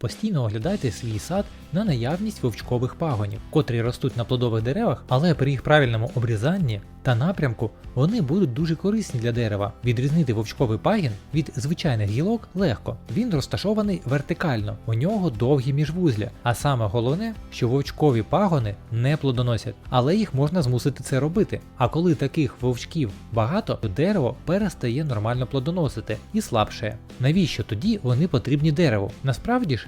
Постійно оглядайте свій сад на наявність вовчкових пагонів, котрі ростуть на плодових деревах, але при їх правильному обрізанні та напрямку вони будуть дуже корисні для дерева. Відрізнити вовчковий пагін від звичайних гілок легко. Він розташований вертикально, у нього довгі міжвузля. А саме головне, що вовчкові пагони не плодоносять, але їх можна змусити це робити. А коли таких вовчків багато, то дерево перестає нормально плодоносити і слабшає. Навіщо тоді вони потрібні дереву? Насправді ж.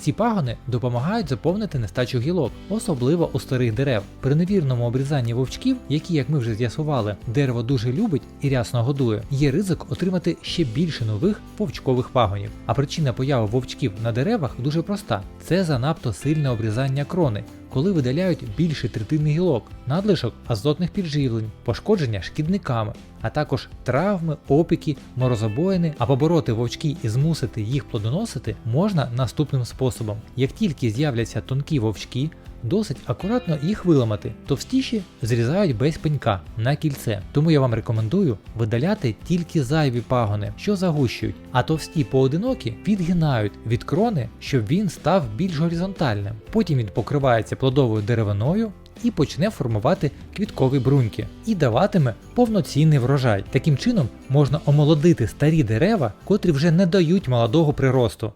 Ці пагони допомагають заповнити нестачу гілок, особливо у старих дерев. При невірному обрізанні вовчків, які, як ми вже з'ясували, дерево дуже любить і рясно годує, є ризик отримати ще більше нових вовчкових пагонів. А причина появи вовчків на деревах дуже проста: це занадто сильне обрізання крони. Коли видаляють більше третини гілок, надлишок азотних підживлень, пошкодження шкідниками, а також травми, опіки, морозобоїни, а побороти вовчки і змусити їх плодоносити можна наступним способом. Як тільки з'являться тонкі вовчки, досить акуратно їх виламати, товстіші зрізають без пенька на кільце. Тому я вам рекомендую видаляти тільки зайві пагони, що загущують, а товсті поодинокі відгинають від крони, щоб він став більш горизонтальним. Потім він покривається плодовою деревиною. І почне формувати квіткові бруньки і даватиме повноцінний врожай. Таким чином можна омолодити старі дерева, котрі вже не дають молодого приросту.